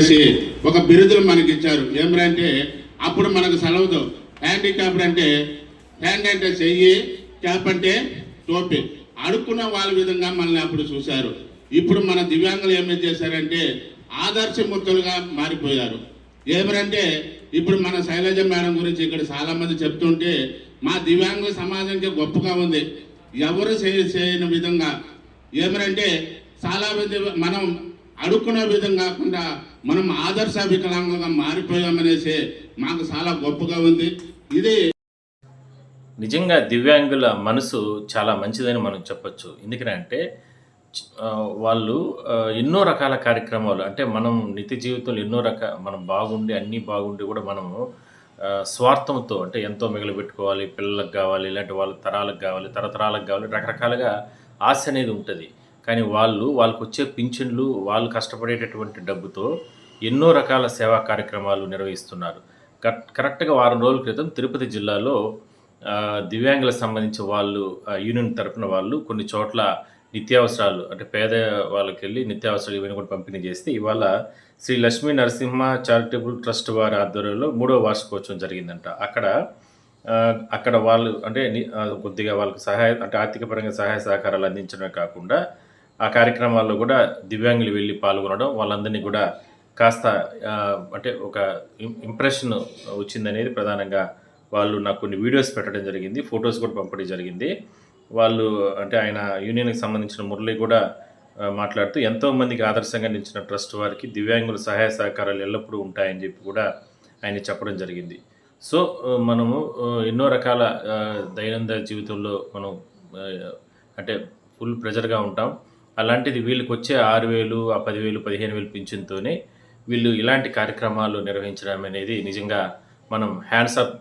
చేసి ఒక బిరుదులు మనకి ఇచ్చారు. ఏమిటంటే అప్పుడు మనకు సెలవుదు హ్యాండిక్యాప్ అంటే హ్యాండ్ అంటే చెయ్యి క్యాప్ అంటే టోపీ. అడుక్కున్న వాళ్ళ విధంగా మనల్ని అప్పుడు చూశారు. ఇప్పుడు మన దివ్యాంగులు ఏమి చేశారంటే ఆదర్శమూర్తులుగా మారిపోయారు. ఏమిటంటే ఇప్పుడు మన శైలజ మేడం గురించి ఇక్కడ చాలామంది చెప్తుంటే మా దివ్యాంగుల సమాజానికి గొప్పగా ఉంది. ఎవరు చేయని విధంగా. ఏమనంటే చాలా మంది మనం అడుక్కునే విధం కాకుండా మనం ఆదర్శ వికలాంగులుగా మారిపోయామనేసి మాకు చాలా గొప్పగా ఉంది. ఇది నిజంగా దివ్యాంగుల మనసు చాలా మంచిదని మనం చెప్పచ్చు. ఎందుకంటే వాళ్ళు ఎన్నో రకాల కార్యక్రమాలు అంటే మనం నిత్య జీవితంలో ఎన్నో రకాల మనం బాగుండి అన్నీ బాగుండి కూడా మనము స్వార్థంతో అంటే ఎంతో మిగిలిపెట్టుకోవాలి పిల్లలకు కావాలి ఇలాంటి వాళ్ళ తరాలకు కావాలి తరతరాలకు కావాలి రకరకాలుగా ఆశ అనేది ఉంటుంది. కానీ వాళ్ళు వాళ్ళకు వచ్చే పింఛన్లు వాళ్ళు కష్టపడేటటువంటి డబ్బుతో ఎన్నో రకాల సేవా కార్యక్రమాలు నిర్వహిస్తున్నారు. కరెక్ట్గా వారం రోజుల క్రితం తిరుపతి జిల్లాలో దివ్యాంగులకు సంబంధించి వాళ్ళు యూనియన్ తరపున వాళ్ళు కొన్ని చోట్ల నిత్యావసరాలు అంటే పేద వాళ్ళకి వెళ్ళి నిత్యావసరాలు ఇవన్నీ కూడా పంపిణీ చేస్తే ఇవాళ శ్రీ లక్ష్మీ నరసింహ చారిటబుల్ ట్రస్ట్ వారి ఆధ్వర్యంలో మూడో వార్షికోత్సవం జరిగిందంట. అక్కడ అక్కడ వాళ్ళు అంటే కొద్దిగా వాళ్ళకి సహాయ అంటే ఆర్థిక పరంగా సహాయ సహకారాలు అందించడమే కాకుండా ఆ కార్యక్రమాల్లో కూడా దివ్యాంగులు వెళ్ళి పాల్గొనడం వాళ్ళందరినీ కూడా కాస్త అంటే ఒక ఇంప్రెషన్ వచ్చిందనేది ప్రధానంగా వాళ్ళు నాకు కొన్ని వీడియోస్ పెట్టడం జరిగింది ఫొటోస్ కూడా పంపడం జరిగింది. వాళ్ళు అంటే ఆయన యూనియన్కి సంబంధించిన మురళి కూడా మాట్లాడుతూ ఎంతోమందికి ఆదర్శంగా నిలిచిన ట్రస్ట్ వారికి దివ్యాంగుల సహాయ సహకారాలు ఎల్లప్పుడూ ఉంటాయని చెప్పి కూడా ఆయన చెప్పడం జరిగింది. సో మనము ఎన్నో రకాల దైనందిన జీవితంలో మనం అంటే ఫుల్ ప్రెజర్గా ఉంటాం. అలాంటిది వీళ్ళకి వచ్చే ఆరు వేలు ఆ పదివేలు పదిహేను వేలు పింఛన్తోనే వీళ్ళు ఇలాంటి కార్యక్రమాలు నిర్వహించడం అనేది నిజంగా మనం హ్యాండ్స్ అప్